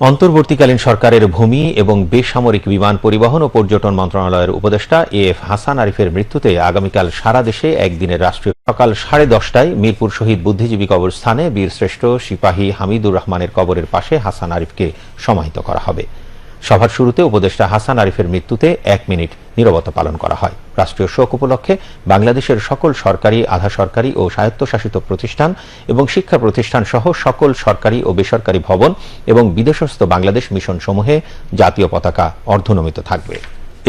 অন্তর্বর্তীকালীন সরকারের ভূমি এবং বেসামরিক বিমান পরিবহন ও পর্যটন মন্ত্রণালয়ের উপদেষ্টা এ এফ হাসান আরিফের মৃত্যুতে আগামীকাল সারা দেশে একদিনের রাষ্ট্রীয় সকাল সাড়ে দশটায় মিরপুর শহীদ বুদ্ধিজীবী কবরস্থানে বীরশ্রেষ্ঠ সিপাহী হামিদুর রহমানের কবরের পাশে হাসান আরিফকে সমাহিত করা হবে। সভার শুরুতে উপদেষ্টা হাসান আরিফের মৃত্যুতে এক মিনিট নীরবতা পালন করা হয়। রাষ্ট্রীয় শোক উপলক্ষে বাংলাদেশের সকল সরকারি, আধা সরকারি ও স্বায়ত্তশাসিত প্রতিষ্ঠান এবং শিক্ষা প্রতিষ্ঠান সহ সকল সরকারি ও বেসরকারি ভবন এবং বিদেশস্থ বাংলাদেশ মিশন সমূহে জাতীয় পতাকা অর্ধনমিত থাকবে।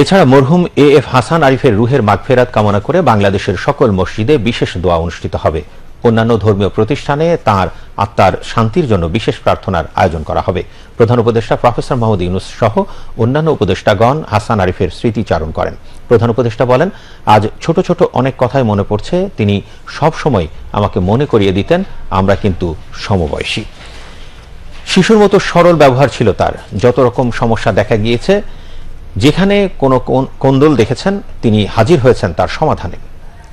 এছাড়া মরহুম এ এফ হাসান আরিফের রুহের মাগফেরাত কামনা করে বাংলাদেশের সকল মসজিদে বিশেষ দোয়া অনুষ্ঠিত হবে। অন্যান্য ধর্মীয় প্রতিষ্ঠানে তার আত্মার শান্তির জন্য বিশেষ প্রার্থনার আয়োজন করা হবে। প্রধান উপদেষ্টা প্রফেসর মাহমুদ ইউনুস সহ অন্যান্য উপদেষ্টাগণ হাসান আরিফের স্মৃতিচারণ করেন। প্রধান উপদেষ্টা বলেন, আজ ছোট ছোট অনেক কথাই মনে পড়ছে। তিনি সব সময় আমাকে মনে করিয়ে দিতেন। আমরা কিন্তু সমবয়সী। শিশুর মতো সরল ব্যবহার ছিল তার। যত রকম সমস্যা দেখা গিয়েছে, যেখানে কোনো কোন- কোন্দল দেখেছেন, তিনি হাজির হয়েছেন তার সমাধানে।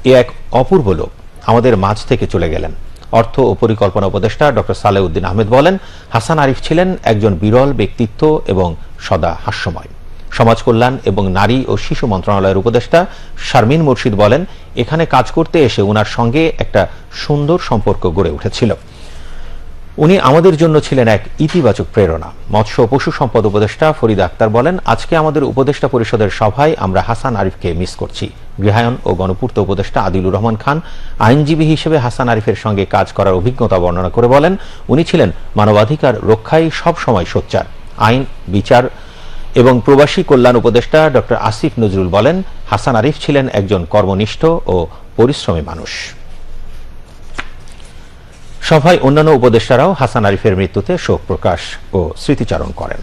এ এক অপূর্ব লোক আমাদের মাঝ থেকে চলে গেলেন। অর্থ ও পরিকল্পনা উপদেষ্টা ডক্টর সালেউদ্দিন আহমেদ বলেন, হাসান আরিফ ছিলেন একজন বিরল ব্যক্তিত্ব এবং সদা হাস্যময়। সমাজ কল্যাণ এবং নারী ও শিশু মন্ত্রণালয়ের উপদেষ্টা শারমিন মুর্শিদ বলেন, এখানে কাজ করতে এসে ওনার সঙ্গে একটা সুন্দর সম্পর্ক গড়ে উঠেছিল। উনি আমাদের জন্য ছিলেন এক ইতিবাচক প্রেরণা। মৎস্য পশু সম্পদ উপদেষ্টা ফরিদ আক্তার বলেন, আজকে আমাদের উপদেষ্টা পরিষদের সভায় আমরা হাসান আরিফকে মিস করছি। গৃহায়ন ও গণপূর্ত উপদেষ্টা আদিলুর রহমান খান আইনজীবী হিসেবে হাসান আরিফের সঙ্গে কাজ করার অভিজ্ঞতা বর্ণনা করে বলেন, উনি ছিলেন মানবাধিকার রক্ষায় সব সময় সোচ্চার। আইন, বিচার এবং প্রবাসী কল্যাণ উপদেষ্টা ডক্টর আসিফ নজরুল বলেন, হাসান আরিফ ছিলেন একজন কর্মনিষ্ঠ ও পরিশ্রমী মানুষ। সভায় অন্যান্য উপদেষ্টারাও হাসান আরিফের মৃত্যুতে শোক প্রকাশ ও স্মৃতিচারণ করেন।